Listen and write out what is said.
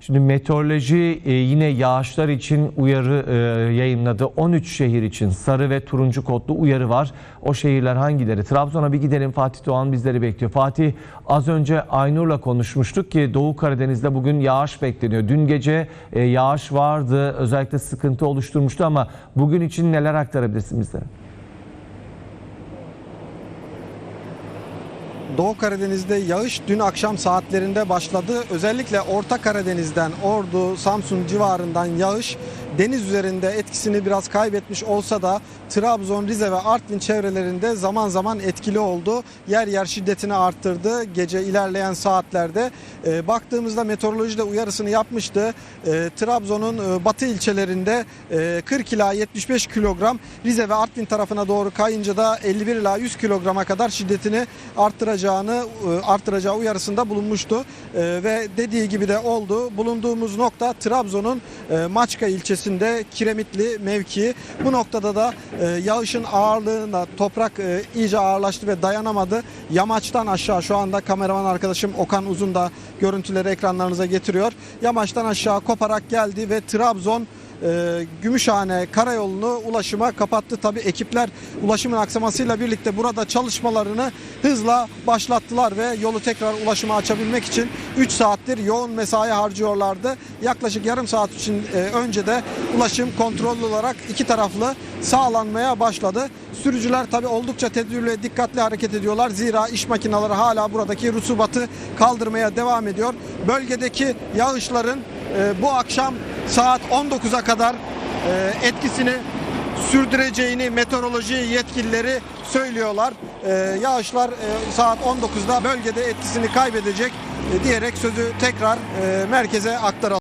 Şimdi meteoroloji e, yine yağışlar için uyarı e, yayınladı. 13 şehir için sarı ve turuncu kodlu uyarı var. O şehirler hangileri? Trabzon'a bir gidelim. Fatih Doğan bizleri bekliyor. Fatih az önce Aynur'la konuşmuştuk ki Doğu Karadeniz'de bugün yağış bekleniyor. Dün gece e, yağış vardı. Özellikle sıkıntı oluşturmuştu ama bugün için neler aktarabilirsin bizlere? Doğu Karadeniz'de yağış dün akşam saatlerinde başladı. Özellikle Orta Karadeniz'den, Ordu, Samsun civarından yağış deniz üzerinde etkisini biraz kaybetmiş olsa da Trabzon, Rize ve Artvin çevrelerinde zaman zaman etkili oldu. Yer yer şiddetini arttırdı gece ilerleyen saatlerde. Ee, baktığımızda meteoroloji de uyarısını yapmıştı. Ee, Trabzon'un e, batı ilçelerinde e, 40 ila 75 kilogram, Rize ve Artvin tarafına doğru kayınca da 51 ila 100 kilograma kadar şiddetini arttıracağını e, arttıracağı uyarısında bulunmuştu. E, ve dediği gibi de oldu. Bulunduğumuz nokta Trabzon'un e, Maçka ilçesinde Kiremitli mevkii. Bu noktada da e, yağışın ağırlığında toprak e, iyice ağırlaştı ve dayanamadı. Yamaçtan aşağı şu anda kameraman arkadaşım Okan Uzun da görüntüleri ekranlarınıza getiriyor. Yamaçtan aşağı koparak geldi ve Trabzon e, Gümüşhane karayolunu ulaşıma kapattı. Tabi ekipler ulaşımın aksamasıyla birlikte burada çalışmalarını hızla başlattılar ve yolu tekrar ulaşıma açabilmek için 3 saattir yoğun mesai harcıyorlardı. Yaklaşık yarım saat için e, önce de ulaşım kontrollü olarak iki taraflı sağlanmaya başladı. Sürücüler tabi oldukça tedbirli ve dikkatli hareket ediyorlar. Zira iş makineleri hala buradaki rusubatı kaldırmaya devam ediyor. Bölgedeki yağışların e, bu akşam saat 19'a kadar e, etkisini sürdüreceğini meteoroloji yetkilileri söylüyorlar. E, yağışlar e, saat 19'da bölgede etkisini kaybedecek diyerek sözü tekrar merkeze aktaralım.